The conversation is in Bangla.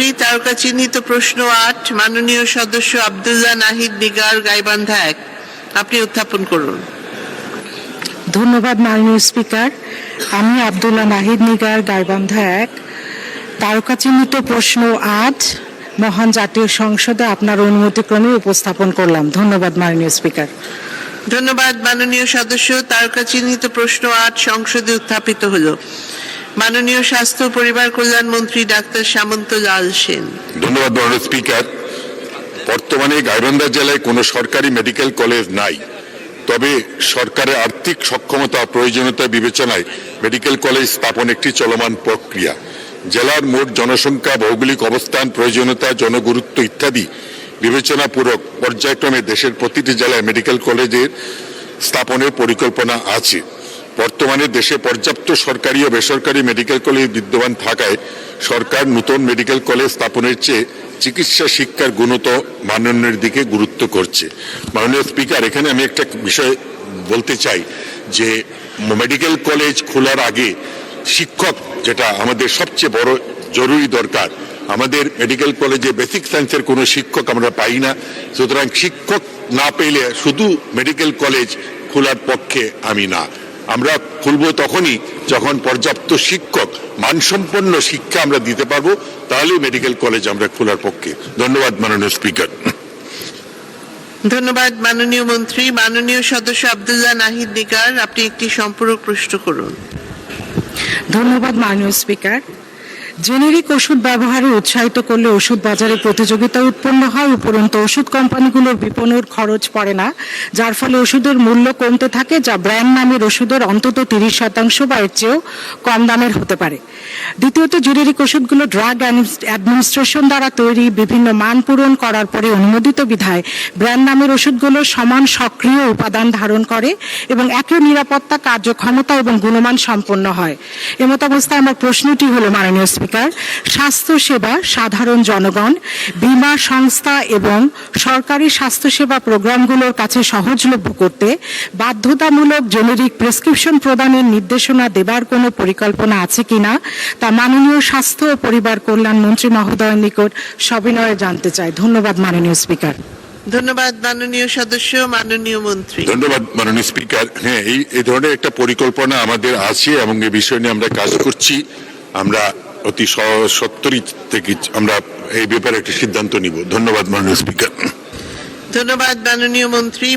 মন্ত্রী তারকা চিহ্নিত প্রশ্ন আট মাননীয় সদস্য আব্দুল্লাহ নাহিদ নিগার গাইবান্ধা এক। আপনি উত্থাপন করুন। ধন্যবাদ মাননীয় স্পিকার। আমি আব্দুল্লাহ নাহিদ নিগার গাইবান্ধা এক। তারকা চিহ্নিত প্রশ্ন আট মহান জাতীয় সংসদে আপনার অনুমতিক্রমে উপস্থাপন করলাম। ধন্যবাদ মাননীয় স্পিকার। ধন্যবাদ মাননীয় সদস্য। তারকা চিহ্নিত প্রশ্ন আট সংসদে উত্থাপিত হলো। মাননীয় স্বাস্থ্য পরিবার কল্যাণ মন্ত্রী ডাক্তার সামন্ত লাল সেন। ধন্যবাদ, মাননীয় স্পিকার। বর্তমানে গাইবান্ধা জেলায় কোনো সরকারি মেডিকেল কলেজ নাই। তবে সরকারের আর্থিক সক্ষমতা, প্রয়োজনীয়তা বিবেচনায় মেডিকেল কলেজ স্থাপন একটি চলমান প্রক্রিয়া। জেলার মোট জনসংখ্যা, ভৌগোলিক অবস্থান, প্রয়োজনীয়তা, জনগুরুত্ব ইত্যাদি বিবেচনাপূর্বক পর্যায়ক্রমে দেশের প্রতিটি জেলায় মেডিকেল কলেজের স্থাপনের পরিকল্পনা আছে। বর্তমানে দেশে পর্যাপ্ত সরকারি ও বেসরকারি মেডিকেল কলেজ বিদ্যমান থাকায় সরকার নতুন মেডিকেল কলেজ স্থাপনের চেয়ে চিকিৎসা শিক্ষার গুণত মানোন্নয়নের দিকে গুরুত্ব করছে। মাননীয় স্পিকার এখানে আমি একটা বিষয় বলতে চাই যে মেডিকেল কলেজ খোলার আগে শিক্ষক যেটা আমাদের সবচেয়ে বড় জরুরি দরকার, আমাদের মেডিকেল কলেজে বেসিক সায়েন্সের কোনো শিক্ষক আমরা পাই না। সুতরাং শিক্ষক না পেলে শুধু মেডিকেল কলেজ খোলার পক্ষে আমি না। আমরা খুলব তখনই যখন পর্যাপ্ত শিক্ষক মানসম্পন্ন শিক্ষা আমরা দিতে পারব তাহলেই মেডিকেল কলেজ আমরা খোলার পক্ষে। ধন্যবাদ মাননীয় স্পিকার। ধন্যবাদ মাননীয় মন্ত্রী। মাননীয় সদস্য আব্দুল্লাহ নাহিদ নিকার আপনি একটি সম্পূরক প্রশ্ন করুন। ধন্যবাদ মাননীয় স্পিকার। জেনেরিক ওষুধ ব্যবহারে উৎসাহিত করলে ওষুধ বাজারে প্রতিযোগিতা উৎপন্ন হয়, উপরন্তু ওষুধ কোম্পানিগুলোর বিপণন খরচ পড়ে না, যার ফলে ওষুধের মূল্য কমতে থাকে, যা ব্র্যান্ড নামের ওষুধের অন্তত তিরিশ শতাংশ বা এর চেয়েও কম দামের হতে পারে। দ্বিতীয়ত, জেনেরিক ওষুধগুলো ড্রাগ অ্যাডমিনিস্ট্রেশন দ্বারা তৈরি, বিভিন্ন মান পূরণ করার পরে অনুমোদিত বিধায় ব্র্যান্ড নামের ওষুধগুলো সমান সক্রিয় উপাদান ধারণ করে এবং একই নিরাপত্তা, কার্যক্ষমতা এবং গুণমান সম্পন্ন হয়। এমত অবস্থায় আমার প্রশ্নটি হলো মাননীয় স্পিকার স্বাস্থ্য সেবা সাধারণ জনগণ বীমা সংস্থা এবং সরকারি স্বাস্থ্যসেবা প্রোগ্রামগুলোর কাছে সহজলভ্য করতে বাধ্যতামূলক জেনেরিক প্রেসক্রিপশন প্রদানের নির্দেশনা দেবার কোনো পরিকল্পনা আছে কিনা তা মাননীয় স্বাস্থ্য ও পরিবার কল্যাণ মন্ত্রী মহোদয়ের নিকট সবিনয়ে জানতে চাই। ধন্যবাদ মাননীয় স্পিকার। ধন্যবাদ মাননীয় সদস্য মাননীয় মন্ত্রী। ধন্যবাদ মাননীয় স্পিকার। হ্যাঁ এই এই ধরনের একটা পরিকল্পনা আমাদের আছে এবং এই বিষয় নিয়ে আমরা কাজ করছি। আমরা অতি সত্তরই থেকে আমরা এই ব্যাপারে একটা সিদ্ধান্ত নিব। ধন্যবাদ মাননীয় স্পিকার। ধন্যবাদ, মাননীয় মন্ত্রী।